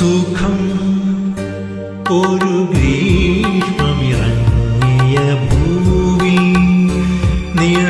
സുഖം ഒരു ഗ്രീഷ്മമിറങ്ങിയ ഭൂമി നിഴ